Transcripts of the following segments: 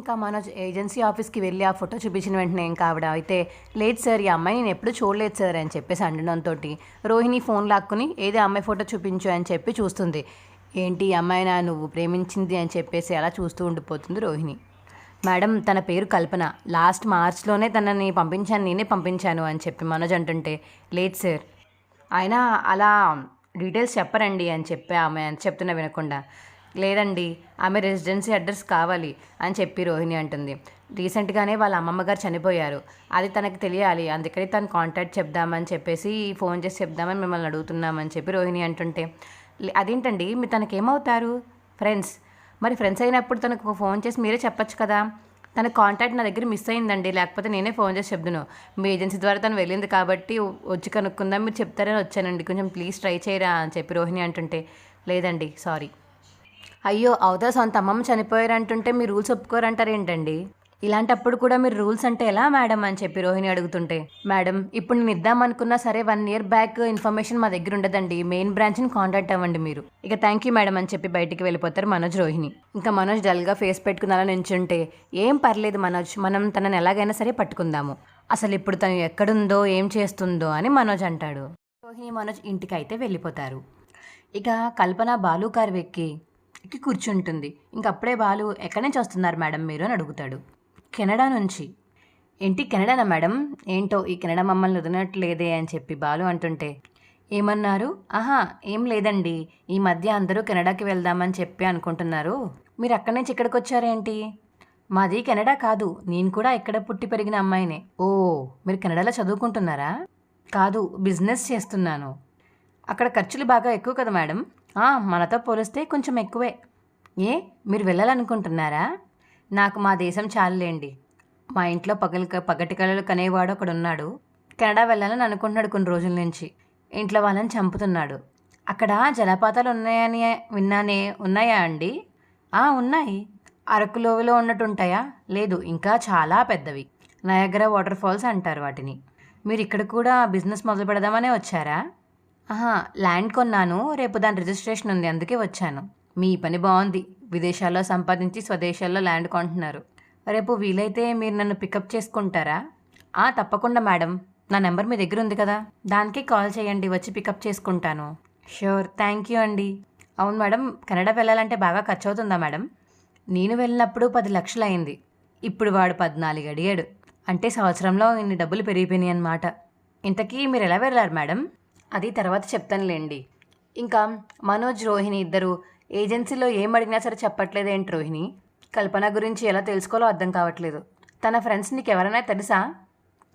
ఇంకా మనోజ్ ఏజెన్సీ ఆఫీస్కి వెళ్ళి ఆ ఫోటో చూపించిన వెంటనే ఇంకా ఆవిడ అయితే లేదు సార్ ఈ అమ్మాయి నేను ఎప్పుడు చూడలేదు సార్ అని చెప్పేసి అండడంతో రోహిణి ఫోన్ లాక్కుని ఏదో అమ్మాయి ఫోటో చూపించు అని చెప్పి చూస్తుంది. ఏంటి ఈ అమ్మాయినా? నువ్వు ప్రేమించింది అని చెప్పేసి అలా చూస్తూ ఉండిపోతుంది రోహిణి. మేడం తన పేరు కల్పన. లాస్ట్ మార్చ్లోనే తనని పంపించాను నేనే పంపించాను అని చెప్పి మనోజ్ అంటుంటే లేదు సార్. ఆయన అలా డీటెయిల్స్ చెప్పరండి అని చెప్పి ఆమె చెప్తున్నా వినకుండా లేదండి ఆమె రెసిడెన్సీ అడ్రస్ కావాలి అని చెప్పి రోహిణి అంటుంది. రీసెంట్గానే వాళ్ళ అమ్మమ్మ గారు చనిపోయారు. అది తనకి తెలియాలి. అందుకని తను కాంటాక్ట్ చెప్దామని చెప్పేసి ఫోన్ చేసి చెప్దామని మిమ్మల్ని అడుగుతున్నామని చెప్పి రోహిణి అంటుంటే అదేంటండి? మీరు తనకి ఏమవుతారు ఫ్రెండ్స్. మరి ఫ్రెండ్స్ అయినప్పుడు తనకు ఫోన్ చేసి మీరే చెప్పచ్చు కదా? తన కాంటాక్ట్ నా దగ్గర మిస్ అయిందండి. లేకపోతే నేనే ఫోన్ చేసి చెప్తున్నాను మీ ఏజెన్సీ ద్వారా తను వెళ్ళింది కాబట్టి వచ్చి కనుక్కుందాం మీరు చెప్తారని వచ్చానండి. కొంచెం ప్లీజ్ ట్రై చేయరా అని చెప్పి రోహిణి అంటుంటే లేదండి సారీ. అయ్యో అవతల సొంత అమ్మమ్మ చనిపోయారు అంటుంటే మీరు రూల్స్ ఒప్పుకోరంటారు ఏంటండి ఇలాంటప్పుడు కూడా మీరు రూల్స్ అంటే ఎలా మేడం అని చెప్పి రోహిణి అడుగుతుంటే మేడం ఇప్పుడు నేను ఇద్దామనుకున్నా సరే వన్ ఇయర్ బ్యాక్ ఇన్ఫర్మేషన్ మా దగ్గర ఉండదండి. మెయిన్ బ్రాంచ్ని కాంటాక్ట్ అవ్వండి మీరు. ఇక థ్యాంక్ యూ మేడం అని చెప్పి బయటికి వెళ్ళిపోతారు మనోజ్ రోహిణి. ఇంకా మనోజ్ డల్గా ఫేస్ పెట్టుకుని నించుంటే ఏం పర్లేదు మనోజ్ మనం తనని ఎలాగైనా సరే పట్టుకుందాము. అసలు ఇప్పుడు తను ఎక్కడుందో ఏం చేస్తుందో అని మనోజ్ అంటాడు. రోహిణి మనోజ్ ఇంటికి అయితే వెళ్ళిపోతారు. ఇక కల్పన బాలు కారు ఎక్కి ఎక్కి కూర్చుంటుంది. ఇంకప్పుడే బాలు ఎక్కడి నుంచి వస్తున్నారు మేడం మీరు? అని అడుగుతాడు. కెనడా నుంచి. ఏంటి కెనడానా మేడం? ఏంటో ఈ కెనడా మమ్మల్ని వదినట్లేదే అని చెప్పి బాలు అంటుంటే ఏమన్నారు? ఆహా ఏం లేదండి. ఈ మధ్య అందరూ కెనడాకి వెళ్దామని చెప్పి అనుకుంటున్నారు. మీరు అక్కడి నుంచి ఇక్కడికి వచ్చారేంటి? మాది కెనడా కాదు. నేను కూడా ఇక్కడ పుట్టి పెరిగిన అమ్మాయినే. ఓ మీరు కెనడాలో చదువుకుంటున్నారా? కాదు బిజినెస్ చేస్తున్నాను. అక్కడ ఖర్చులు బాగా ఎక్కువ కదా మేడం? మనతో పోలిస్తే కొంచెం ఎక్కువే. ఏ మీరు వెళ్ళాలనుకుంటున్నారా? నాకు మా దేశం చాలులేండి. మా ఇంట్లో పగలు పగటి కళలు కనేవాడు ఒకడు ఉన్నాడు కెనడా వెళ్ళాలని అనుకుంటున్నాడు కొన్ని రోజుల నుంచి. ఇంట్లో వాళ్ళని చంపుతున్నాడు. అక్కడ జలపాతాలు ఉన్నాయని విన్నానే ఉన్నాయా అండి? ఆ ఉన్నాయి. అరకు ఉన్నట్టు ఉంటాయా లేదు ఇంకా చాలా పెద్దవి. నయగర వాటర్ ఫాల్స్ అంటారు వాటిని. మీరు ఇక్కడ కూడా బిజినెస్ మొదలు పెడదామనే వచ్చారా? ఆహా ల్యాండ్ కొన్నాను రేపు దాని రిజిస్ట్రేషన్ ఉంది అందుకే వచ్చాను. మీ పని బాగుంది. విదేశాల్లో సంపాదించి స్వదేశాల్లో ల్యాండ్ కొంటున్నారు. రేపు వీలైతే మీరు నన్ను పికప్ చేసుకుంటారా? ఆ తప్పకుండా మేడం. నా నెంబర్ మీ దగ్గర ఉంది కదా. దానికి కాల్ చేయండి వచ్చి పికప్ చేసుకుంటాను. షూర్. థ్యాంక్ యూ అండి. అవును మేడం. కెనడా వెళ్ళాలంటే బాగా ఖర్చు అవుతుందా మేడం? నేను వెళ్ళినప్పుడు పది లక్షలు అయింది ఇప్పుడు వాడు పద్నాలుగు అడిగాడు. అంటే సంవత్సరంలో ఇన్ని డబ్బులు పెరిగిపోయినాయి అన్నమాట ఇంతకీ మీరు ఎలా వెళ్ళారు మేడం? అది తర్వాత చెప్తానులేండి. ఇంకా మనోజ్ రోహిణి ఇద్దరు ఏజెన్సీలో ఏం అడిగినా సరే చెప్పట్లేదేంటి రోహిణి? కల్పన గురించి ఎలా తెలుసుకోవాలో అర్థం కావట్లేదు. తన ఫ్రెండ్స్ నీకు ఎవరైనా తెలుసా?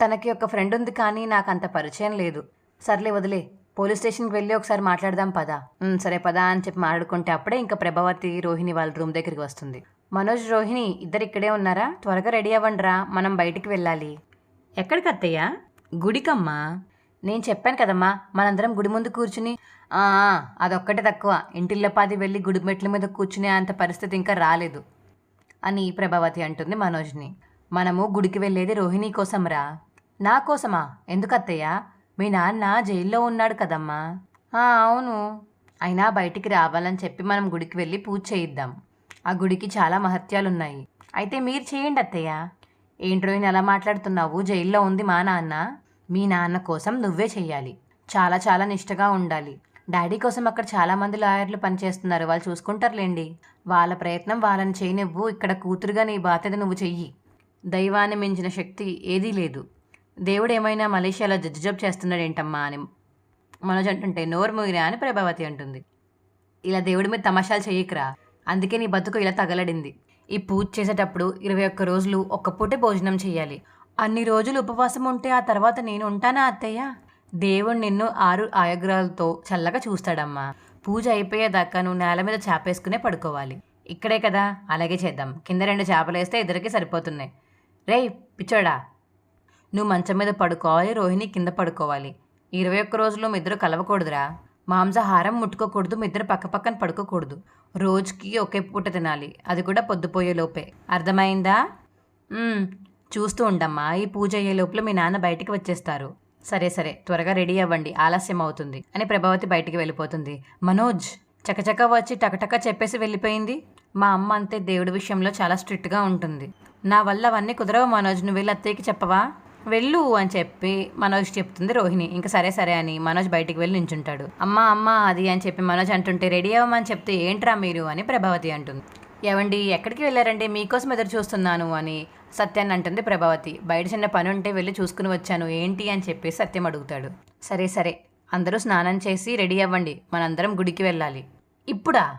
తనకి ఒక ఫ్రెండ్ ఉంది కానీ నాకు అంత పరిచయం లేదు. సర్లే వదిలే పోలీస్ స్టేషన్కి వెళ్ళి ఒకసారి మాట్లాడదాం పదా. "ఉమ్, సరే పదా అని చెప్పి మాట్లాడుకుంటే అప్పుడే ఇంకా ప్రభావతి రోహిణి వాళ్ళ రూమ్ దగ్గరికి వస్తుంది. మనోజ్ రోహిణి ఇద్దరు ఇక్కడే ఉన్నారా? త్వరగా రెడీ అవ్వండిరా మనం బయటికి వెళ్ళాలి. ఎక్కడికి అత్తయ్య? గుడికమ్మా. నేను చెప్పాను కదమ్మా మనందరం గుడి ముందు కూర్చుని "ఆ, అదొక్కటే తక్కువ. ఇంటిల్లపాది వెళ్ళి గుడి మెట్ల మీద కూర్చునే అంత పరిస్థితి ఇంకా రాలేదు అని ప్రభావతి అంటుంది మనోజ్ని. మనము గుడికి వెళ్ళేది రోహిణి కోసంరా? నా కోసమా? ఎందుకు మీ నాన్న జైల్లో ఉన్నాడు కదమ్మా. "ఆ, అవును. అయినా బయటికి రావాలని చెప్పి మనం గుడికి వెళ్ళి పూజ చేయిద్దాం. ఆ గుడికి చాలా మహత్యాలున్నాయి. అయితే మీరు చేయండి అత్తయ్య. ఏంటి రోహిణి ఎలా మాట్లాడుతున్నావు? జైల్లో ఉంది మా నాన్న. మీ నాన్న కోసం నువ్వే చెయ్యాలి. చాలా చాలా నిష్టగా ఉండాలి. డాడీ కోసం అక్కడ చాలా మంది లాయర్లు పనిచేస్తున్నారు. వాళ్ళు చూసుకుంటారులేండి. వాళ్ళ ప్రయత్నం వాళ్ళని చేయనివ్వు. ఇక్కడ కూతురుగా నీ బాధ్యత నువ్వు చెయ్యి. దైవాన్ని మించిన శక్తి ఏదీ లేదు. దేవుడు ఏమైనా మలేషియాలో జడ్జి జాబ్ చేస్తున్నాడేంటమ్మా అని మనోజ్ అంటుంటే నోరు మూగిరా అని ప్రభావతి అంటుంది. ఇలా దేవుడి మీద తమాషాలు చేయకురా. అందుకే నీ బతుకు ఇలా తగలడింది. ఈ పూజ చేసేటప్పుడు ఇరవై ఒక్క రోజులు ఒక్క పూటే భోజనం చేయాలి అన్ని రోజులు ఉపవాసం ఉంటే ఆ తర్వాత నేను ఉంటానా అత్తయ్య? దేవుడు నిన్ను ఆరు ఆయుగ్రాలతో చల్లగా చూస్తాడమ్మా. పూజ అయిపోయేదాకా నువ్వు నేల మీద చేపేసుకునే పడుకోవాలి. ఇక్కడే కదా. అలాగే చేద్దాం. కింద రెండు చేపలు వేస్తే ఇద్దరికి సరిపోతున్నాయి. రేయ్ పిచ్చోడా. నువ్వు మంచం మీద పడుకోవాలి రోహిణి కింద పడుకోవాలి. ఇరవై ఒక్క రోజులు మీ ఇద్దరు కలవకూడదురా. మాంసాహారం ముట్టుకోకూడదు మీ ఇద్దరు పక్క పక్కన పడుకోకూడదు. రోజుకి ఒకే పూట తినాలి. అది కూడా పొద్దుపోయే లోపే. అర్థమైందా? చూస్తూ ఉండమ్మా ఈ పూజ అయ్యే లోపల మీ నాన్న బయటికి వచ్చేస్తారు. సరే సరే. త్వరగా రెడీ అవ్వండి. ఆలస్యం అవుతుంది అని ప్రభావతి బయటికి వెళ్ళిపోతుంది. మనోజ్! చకచక వచ్చి టకటక చెప్పేసి వెళ్ళిపోయింది. మా అమ్మ అంతే దేవుడి విషయంలో చాలా స్ట్రిక్ట్గా ఉంటుంది. నా వల్ల అవన్నీ కుదరవు మనోజ్. నువ్వు వెళ్ళి అత్తయ్యకి చెప్పవా? వెళ్ళు అని చెప్పి మనోజ్ చెప్తుంది రోహిణి. ఇంకా సరే సరే అని మనోజ్ బయటికి వెళ్ళి నించుంటాడు. అమ్మ అమ్మ అది అని చెప్పి మనోజ్ అంటుంటే రెడీ అవ్వమని చెప్తే ఏంట్రా మీరు అని ప్రభావతి అంటుంది. ఏవండి ఎక్కడికి వెళ్ళారండి? మీకోసం ఎదురు చూస్తున్నాను అని సత్యాన్ని అంటుంది ప్రభావతి. బయట చిన్న పని ఉంటే వెళ్ళి చూసుకుని వచ్చాను. ఏంటి అని చెప్పి సత్యం అడుగుతాడు. సరే సరే. అందరూ స్నానం చేసి రెడీ అవ్వండి. మనందరం గుడికి వెళ్ళాలి. ఇప్పుడా?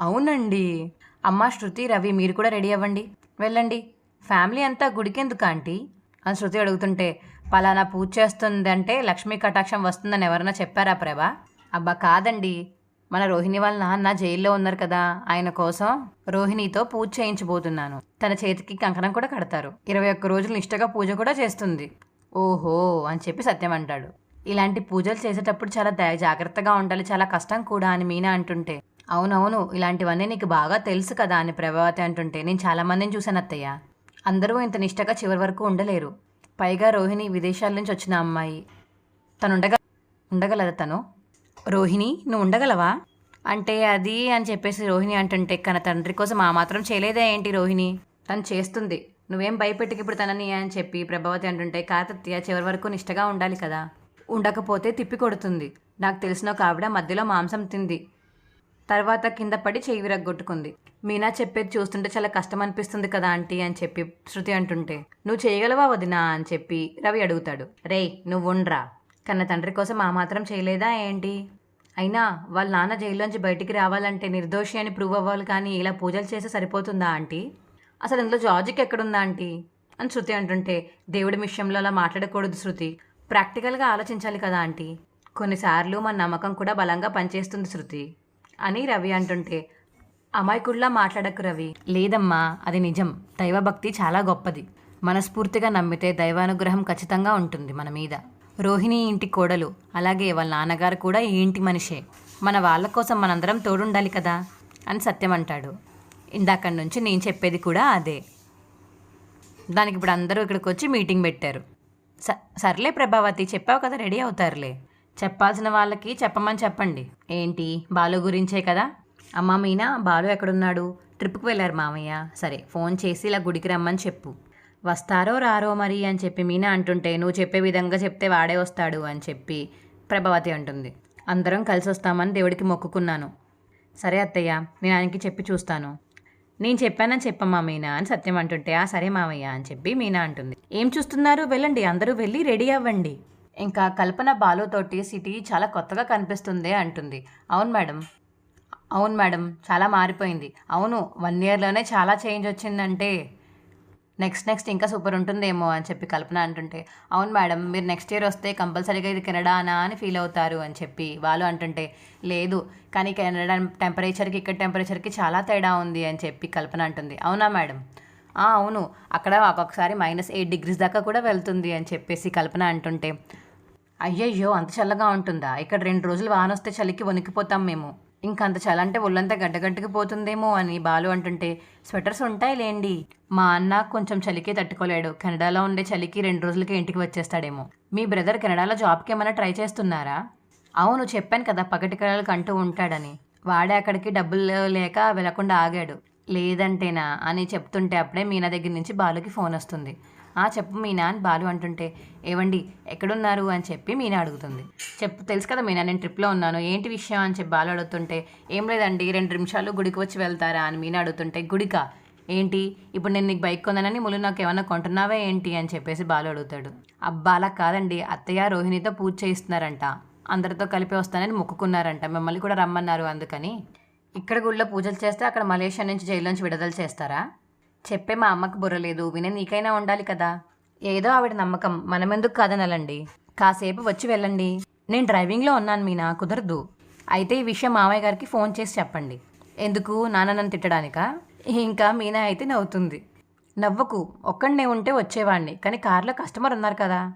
అవునండి. అమ్మ శృతి రవి మీరు కూడా రెడీ అవ్వండి. వెళ్ళండి. ఫ్యామిలీ అంతా గుడికెందుకు ఆంటీ? అని శృతి అడుగుతుంటే పలానా పూజ చేస్తుందంటే లక్ష్మీ కటాక్షం వస్తుందని ఎవరైనా చెప్పారా ప్రభా? అబ్బా కాదండి. మన రోహిణి వాళ్ళ నాన్న జైల్లో ఉన్నారు కదా ఆయన కోసం రోహిణితో పూజ చేయించబోతున్నాను. తన చేతికి కంకణం కూడా కడతారు. ఇరవై ఒక్క రోజులు నిష్టగా పూజ కూడా చేస్తుంది. ఓహో అని చెప్పి సత్యం అంటాడు. ఇలాంటి పూజలు చేసేటప్పుడు చాలా దయ జాగ్రత్తగా ఉండాలి. చాలా కష్టం కూడా అని మీనా అంటుంటే. అవునవును ఇలాంటివన్నీ నీకు బాగా తెలుసు కదా అని ప్రభావతి అంటుంటే. నేను చాలా మందిని చూశాను అత్తయ్య. అందరూ ఇంత నిష్టగా చివరి వరకు ఉండలేరు. పైగా రోహిణి విదేశాల నుంచి వచ్చిన అమ్మాయి. తను ఉండగ ఉండగలదా తను? రోహిణి నువ్వు ఉండగలవా? అంటే అది అని చెప్పేసి రోహిణి అంటుంటే కన తండ్రి కోసం ఆ మాత్రం చేయలేదా ఏంటి రోహిణి? తను చేస్తుంది. నువ్వేం భయపెట్టుకు ఇప్పుడు తనని అని చెప్పి ప్రభావతి అంటుంటే కాతత్య చివరి వరకు నిష్టగా ఉండాలి కదా. ఉండకపోతే తిప్పి కొడుతుంది. నాకు తెలిసిన ఒక ఆవిడ మధ్యలో మాంసం తింది. తర్వాత కింద పడి చేయి విరగ్గొట్టుకుంది. మీనా చెప్పేది చూస్తుంటే చాలా కష్టం అనిపిస్తుంది కదా ఆంటీ అని చెప్పి శృతి అంటుంటే నువ్వు చేయగలవా వదినా? అని చెప్పి రవి అడుగుతాడు. రే నువ్వు ఉండ్రా. కన్న తండ్రి కోసం ఆ మాత్రం చేయలేదా ఏంటి? అయినా వాళ్ళ నాన్న జైల్లోంచి బయటికి రావాలంటే నిర్దోషి అని ప్రూవ్ అవ్వాలి కానీ ఇలా పూజలు చేస్తే సరిపోతుందా ఆంటీ? అసలు ఇందులో జాజిక్ ఎక్కడుందా ఆంటీ? అని శృతి అంటుంటే దేవుడి విషయంలో అలా మాట్లాడకూడదు శృతి. ప్రాక్టికల్గా ఆలోచించాలి కదా ఆంటీ? కొన్నిసార్లు మన నమ్మకం కూడా బలంగా పనిచేస్తుంది శృతి. అని రవి అంటుంటే అమాయకుడిలా మాట్లాడకు రవి. లేదమ్మా అది నిజం. దైవభక్తి చాలా గొప్పది. మనస్ఫూర్తిగా నమ్మితే దైవానుగ్రహం ఖచ్చితంగా ఉంటుంది మన మీద. రోహిణి ఇంటి కోడలు. అలాగే వాళ్ళ నాన్నగారు కూడా ఈ ఇంటి మనిషే. మన వాళ్ళ కోసం మనందరం తోడుండాలి కదా? అని సత్యం అంటాడు. ఇందాక నుంచి నేను చెప్పేది కూడా అదే. దానికి ఇప్పుడు అందరూ ఇక్కడికి వచ్చి మీటింగ్ పెట్టారు. స సర్లే ప్రభావతి చెప్పావు కదా రెడీ అవుతారులే. చెప్పాల్సిన వాళ్ళకి చెప్పమని చెప్పండి. ఏంటి? బాలు గురించే కదా? అమ్మ మీనా బాలు ఎక్కడున్నాడు? ట్రిప్కి వెళ్ళారు మామయ్య. సరే ఫోన్ చేసి ఇలా గుడికి రమ్మని చెప్పు. వస్తారో రారో మరి అని చెప్పి మీనా అంటుంటే నువ్వు చెప్పే విధంగా చెప్తే వాడే వస్తాడు అని చెప్పి ప్రభావతి అంటుంది. అందరం కలిసి వస్తామని దేవుడికి మొక్కుకున్నాను. సరే అత్తయ్య నేను ఆయనకి చెప్పి చూస్తాను. నేను చెప్పానని చెప్పమ్మా మీనా అని సత్యం అంటుంటే ఆ సరే మామయ్య అని చెప్పి మీనా అంటుంది. ఏం చూస్తున్నారు? వెళ్ళండి అందరూ వెళ్ళి రెడీ అవ్వండి. ఇంకా కల్పన బాలుతోటి సిటీ చాలా కొత్తగా కనిపిస్తుంది అంటుంది. అవును మేడం. అవును మేడం చాలా మారిపోయింది. అవును వన్ ఇయర్లోనే చాలా చేంజ్ వచ్చిందంటే నెక్స్ట్ నెక్స్ట్ ఇంకా సూపర్ ఉంటుందేమో అని చెప్పి కల్పన అంటుంటే అవును మేడం మీరు నెక్స్ట్ ఇయర్ వస్తే కంపల్సరీగా ఇది కెనడానా అని ఫీల్ అవుతారు అని చెప్పి వాళ్ళు అంటుంటే లేదు కానీ కెనడా టెంపరేచర్కి ఇక్కడ టెంపరేచర్కి చాలా తేడా ఉంది అని చెప్పి కల్పన అంటుంది. అవునా మేడం? అవును అక్కడ ఒక్కొక్కసారి మైనస్ ఎయిట్ డిగ్రీస్ దాకా కూడా వెళ్తుంది అని చెప్పేసి కల్పన అంటుంటే అయ్యయ్యో అంత చల్లగా ఉంటుందా? ఇక్కడ రెండు రోజులు వాన వస్తే చలికి వణికిపోతాం మేము. ఇంకంత అంత అంటే ఒళ్ళంతా గడ్డగడ్డకి పోతుందేమో అని బాలు అంటుంటే స్వెటర్స్ ఉంటాయి లేండి. మా అన్న కొంచెం చలికి తట్టుకోలేడు. కెనడాలో ఉండే చలికి రెండు రోజులకి ఇంటికి వచ్చేస్తాడేమో. మీ బ్రదర్ కెనడాలో జాబ్కి ఏమైనా ట్రై చేస్తున్నారా? అవును చెప్పాను కదా పగటి కళలకు అంటూ ఉంటాడని. వాడే అక్కడికి డబ్బులు లేక వెళ్ళకుండా ఆగాడు. లేదంటేనా? అని చెప్తుంటే అప్పుడే మీనా దగ్గర నుంచి బాలుకి ఫోన్ వస్తుంది. ఆ చెప్పు మీనా అని బాలు అంటుంటే ఏవండి ఎక్కడున్నారు? అని చెప్పి మీనా అడుగుతుంది. చెప్పు తెలుసు కదా మీనా నేను ట్రిప్లో ఉన్నాను. ఏంటి విషయం? అని చెప్పి బాలు అడుగుతుంటే ఏం లేదండి రెండు నిమిషాలు గుడికి వచ్చి వెళ్తారా? అని మీనా అడుగుతుంటే గుడికా? ఏంటి? ఇప్పుడు నేను నీకు బైక్ కొందానని ముళ్ళు నాకు ఏమన్నా కొంటున్నావా ఏంటి? అని చెప్పేసి బాలు అడుగుతాడు. అబ్బా అలా కాదండి. అత్తయ్య రోహిణితో పూజ చేయిస్తున్నారంట. అందరితో కలిపి వస్తానని మొక్కుకున్నారంట. మిమ్మల్ని కూడా రమ్మన్నారు అందుకని. ఇక్కడ గుళ్ళో పూజలు చేస్తే అక్కడ మలేషియా నుంచి జైల్లోంచి విడుదల చేస్తారా? చెప్పే మా అమ్మకు బుర్రలేదు వినే నీకైనా ఉండాలి కదా. ఏదో ఆవిడ నమ్మకం. మనమెందుకు కాదనలండి. కాసేపు వచ్చి వెళ్ళండి. నేను డ్రైవింగ్లో ఉన్నాను మీనా. కుదరదు. అయితే ఈ విషయం మామయ్య గారికి ఫోన్ చేసి చెప్పండి. ఎందుకు? నాన్న నన్ను తిట్టడానికా? ఇంకా మీనా అయితే నవ్వుతుంది. నవ్వకు. ఒక్కడనే ఉంటే వచ్చేవాడిని. కానీ కార్లో కస్టమర్ ఉన్నారు కదా.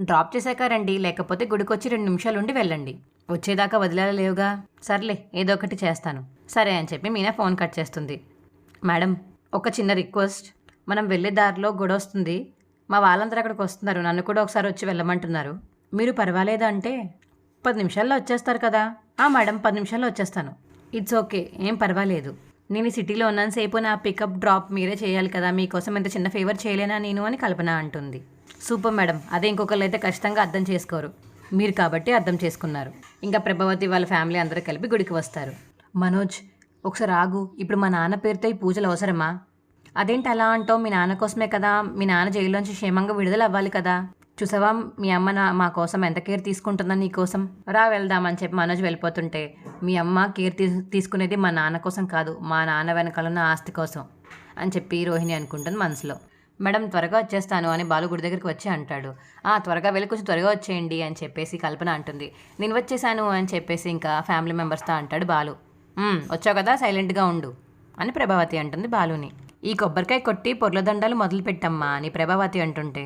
డ్రాప్ చేశాక రండి. లేకపోతే గుడికొచ్చి రెండు నిమిషాలు ఉండి వెళ్ళండి. వచ్చేదాకా వదిలేలేవుగా సర్లే ఏదో ఒకటి చేస్తాను. సరే అని చెప్పి మీనా ఫోన్ కట్ చేస్తుంది. మేడం ఒక చిన్న రిక్వెస్ట్. మనం వెళ్ళే దారిలో గొడవస్తుంది మా వాళ్ళందరూ అక్కడికి వస్తున్నారు. నన్ను కూడా ఒకసారి వచ్చి వెళ్ళమంటున్నారు. మీరు పర్వాలేదా అంటే పది నిమిషాల్లో వచ్చేస్తారు కదా. ఆ మేడం పది నిమిషాల్లో వచ్చేస్తాను. ఇట్స్ ఓకే ఏం పర్వాలేదు. నేను ఈ సిటీలో సేపు నా పికప్ డ్రాప్ మీరే చేయాలి కదా. మీకోసం ఎంత చిన్న ఫేవర్ చేయలేనా నేను అని కల్పన అంటుంది. సూపర్ మేడం అదే ఇంకొకళ్ళు అయితే ఖచ్చితంగా అర్థం చేసుకోరు. మీరు కాబట్టి అర్థం చేసుకున్నారు. ఇంకా ప్రభావతి వాళ్ళ ఫ్యామిలీ అందరూ కలిపి గుడికి వస్తారు. మనోజ్ ఒకసారి ఆగు. ఇప్పుడు మా నాన్న పేరుతో ఈ పూజలు అవసరమా? అదేంటి అలా అంటావు? మీ నాన్న కోసమే కదా. మీ నాన్న జైల్లోంచి క్షేమంగా విడుదల అవ్వాలి కదా. చూసావా? మీ అమ్మ నా మా కోసం ఎంత కేర్ తీసుకుంటుందా నీ కోసం? రా వెళ్దామని చెప్పి మనోజ్ వెళ్ళిపోతుంటే మీ అమ్మ కేర్ తీ తీసుకునేది మా నాన్న కోసం కాదు మా నాన్న వెనకాల ఉన్న ఆస్తి కోసం అని చెప్పి రోహిణి అనుకుంటుంది మనసులో. మేడం త్వరగా వచ్చేస్తాను అని బాలు గుడి దగ్గరికి వచ్చి అంటాడు. ఆ త్వరగా వెళ్ళి కొంచెం త్వరగా వచ్చేయండి అని చెప్పేసి కల్పన అంటుంది. నేను వచ్చేసాను అని చెప్పేసి ఇంకా ఫ్యామిలీ మెంబర్స్తో అంటాడు బాలు. వచ్చావు కదా సైలెంట్గా ఉండు అని ప్రభావతి అంటుంది బాలుని. ఈ కొబ్బరికాయ కొట్టి పొర్లదండాలు మొదలు పెట్టమ్మా అని ప్రభావతి అంటుంటే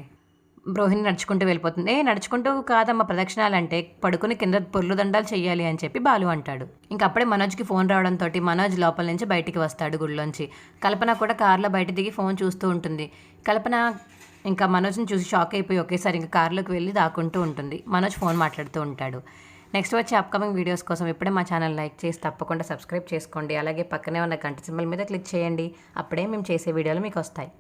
రోహిణి నడుచుకుంటూ వెళ్ళిపోతుంది. ఏ నడుచుకుంటూ కాదమ్మా ప్రదక్షిణాలంటే పడుకుని కింద పొర్లు దండాలు చెయ్యాలి అని చెప్పి బాలు అంటాడు. ఇంకప్పుడే మనోజ్కి ఫోన్ రావడంతో మనోజ్ లోపల నుంచి బయటికి వస్తాడు గుళ్ళోంచి. కల్పన కూడా కార్లో బయట దిగి ఫోన్ చూస్తూ ఉంటుంది. కల్పన ఇంకా మనోజ్ని చూసి షాక్ అయిపోయి ఒకేసారి ఇంకా కార్లోకి వెళ్ళి దాక్కుంటూ ఉంటుంది. మనోజ్ ఫోన్ మాట్లాడుతూ ఉంటాడు. నెక్స్ట్ వచ్చే అప్కమింగ్ వీడియోస్ కోసం ఇప్పుడే మా ఛానల్ లైక్ చేసి తప్పకుండా సబ్స్క్రైబ్ చేసుకోండి. అలాగే పక్కనే ఉన్న గంట సింబల్ మీద క్లిక్ చేయండి. అప్పుడే మేము చేసే వీడియోలు మీకు వస్తాయి.